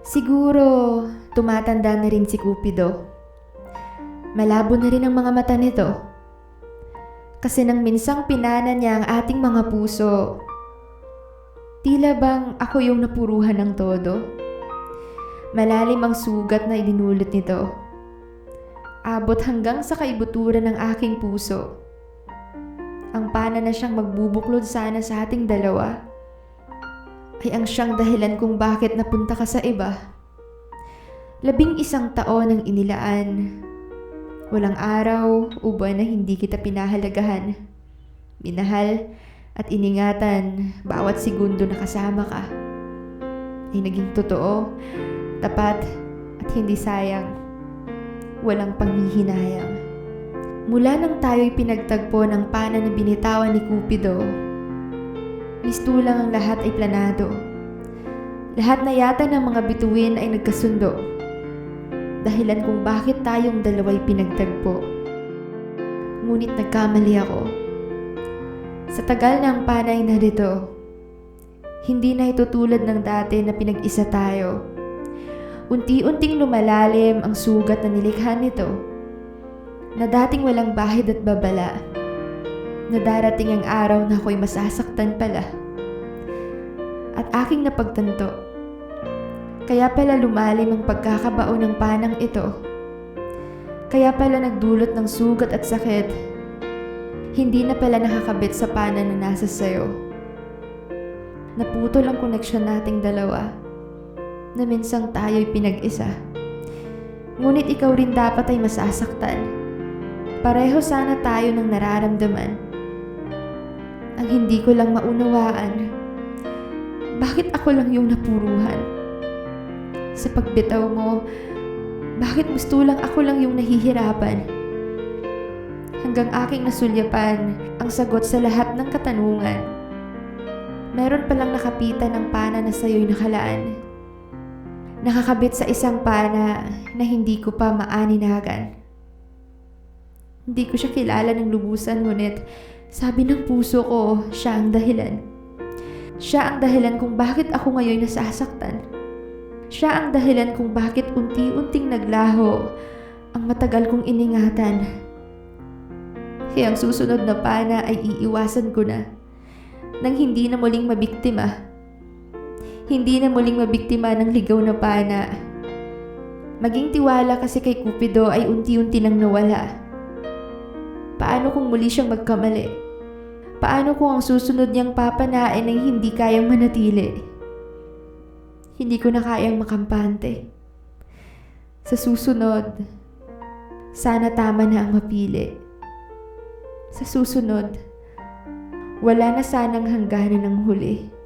Siguro, tumatanda na rin si Cupido. Malabo na rin ang mga mata nito. Kasi nang minsang pinana niya ang ating mga puso, tila bang ako yung napuruhan ng todo. Malalim ang sugat na idinulot nito. Abot hanggang sa kaibuturan ng aking puso. Ang pana na siyang magbubuklod sana sa ating dalawa ay ang siyang dahilan kung bakit napunta ka sa iba. Labing isang taon ang inilaan. Walang araw o buwan na hindi kita pinahalagahan. Minahal at iningatan bawat segundo na kasama ka. Ay naging totoo, tapat at hindi sayang. Walang panghihinayang. Mula nang tayo'y pinagtagpo ng pana na binitawan ni Cupido, mistulang ang lahat ay planado. Lahat na yata ng mga bituin ay nagkasundo. Dahilan kung bakit tayong dalaway pinagtagpo. Ngunit nagkamali ako. Sa tagal ng panay na dito, hindi na ito tulad ng dati na pinag-isa tayo. Unti-unting lumalalim ang sugat na nilikha nito na dating walang bahid at babala na darating ang araw na ako'y masasaktan pala. At aking napagtanto, kaya pala lumalim ang pagkakabao ng panang ito. Kaya pala nagdulot ng sugat at sakit. Hindi na pala nakakabit sa pana na nasa sayo. Naputol ang koneksyon nating dalawa na minsang tayo'y pinag-isa. Ngunit ikaw rin dapat ay masasaktan. Pareho sana tayo ng nararamdaman. Ang hindi ko lang maunawaan, bakit ako lang yung napuruhan? Sa pagbitaw mo, bakit gusto lang ako lang yung nahihirapan? Hanggang aking nasulyapan ang sagot sa lahat ng katanungan. Meron palang nakapitan ng pana na sa'yo'y nakalaan. Nakakabit sa isang pana na hindi ko pa maaninagan. Hindi ko siya kilala ng lubusan ngunit sabi ng puso ko, siya ang dahilan. Siya ang dahilan kung bakit ako ngayon nasasaktan. Siya ang dahilan kung bakit unti-unting naglaho ang matagal kong iningatan. Kaya ang susunod na pana ay iiwasan ko na nang hindi na muling mabiktima. Hindi na muling mabiktima ng ligaw na pana. Maging tiwala kasi kay Cupido ay unti-unti nang nawala. Paano kung muli siyang magkamali? Paano kung ang susunod niyang papanain ay hindi kayang manatili? Hindi ko na kayang makampante. Sa susunod, sana tama na ang mapili. Sa susunod, wala na sanang hangganan ng huli.